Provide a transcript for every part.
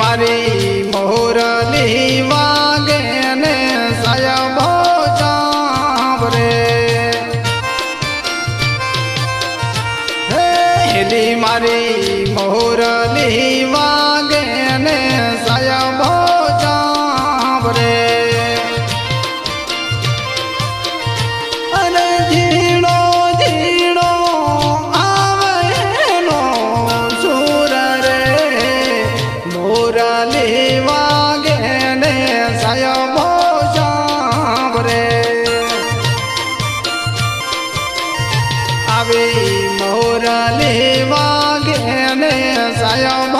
મારી મોરલી વાગે મોરલી વાગે ને સાયબો સાંભરે આવી મોરલી વાગે ને સાયબો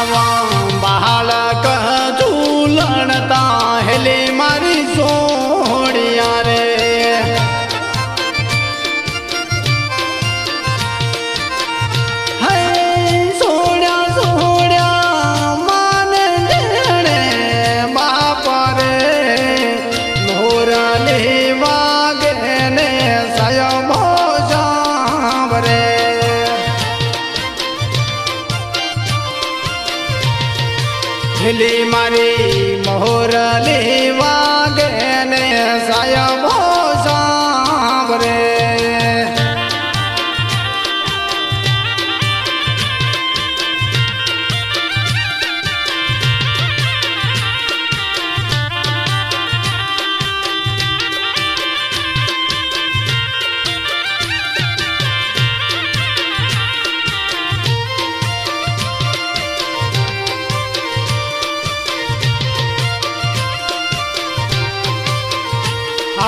આવા બાળક ઝૂલણતા હેલી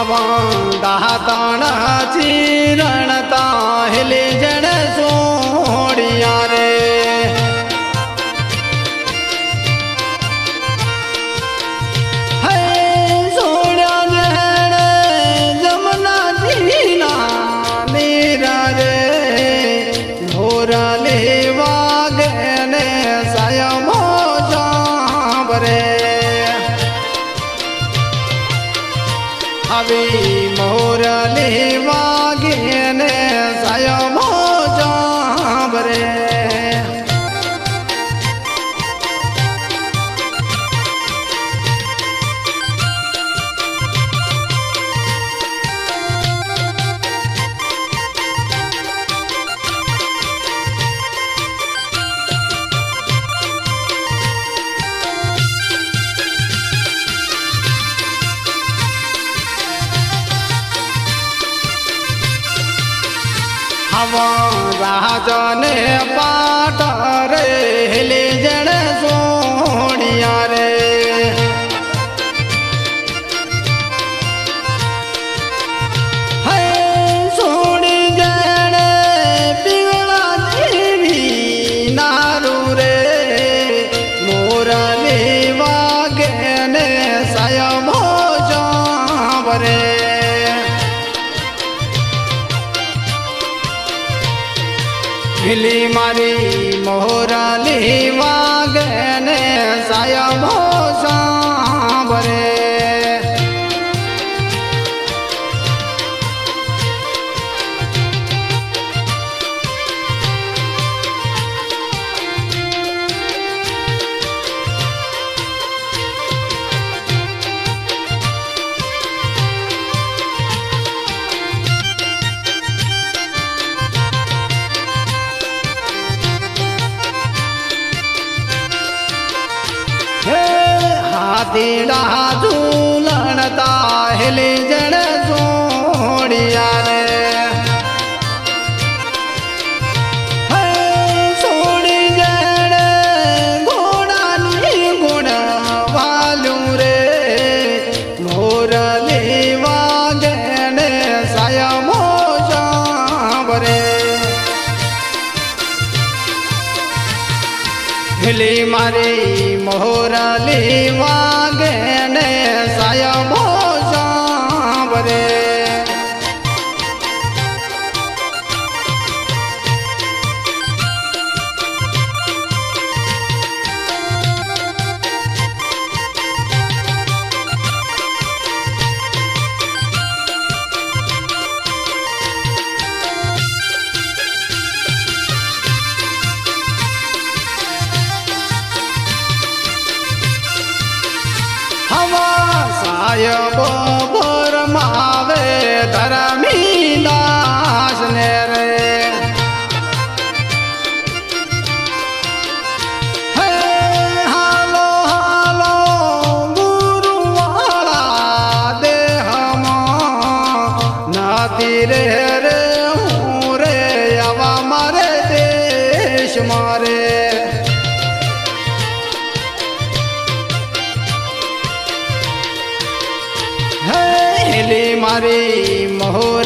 આવા તાણા ચીરણતા હેલી જણ સોડિયા આવી હવા રાજને પાટ રે હેલી જણ સોણિયા રે. મોરલી વાગે ને સાયમો મિલી મારી મોરલી વાગને સાયા ભો સાંભરે હાથીડા ઝૂલણતા હેલી જણ સોડિયા રે. હે મોરલી વાગે હવા સાયબો ભરમાવે ધરમી દાસ ને રે રે રે હું રે આવા મારે દેશ મારે હેલી મારી મોહર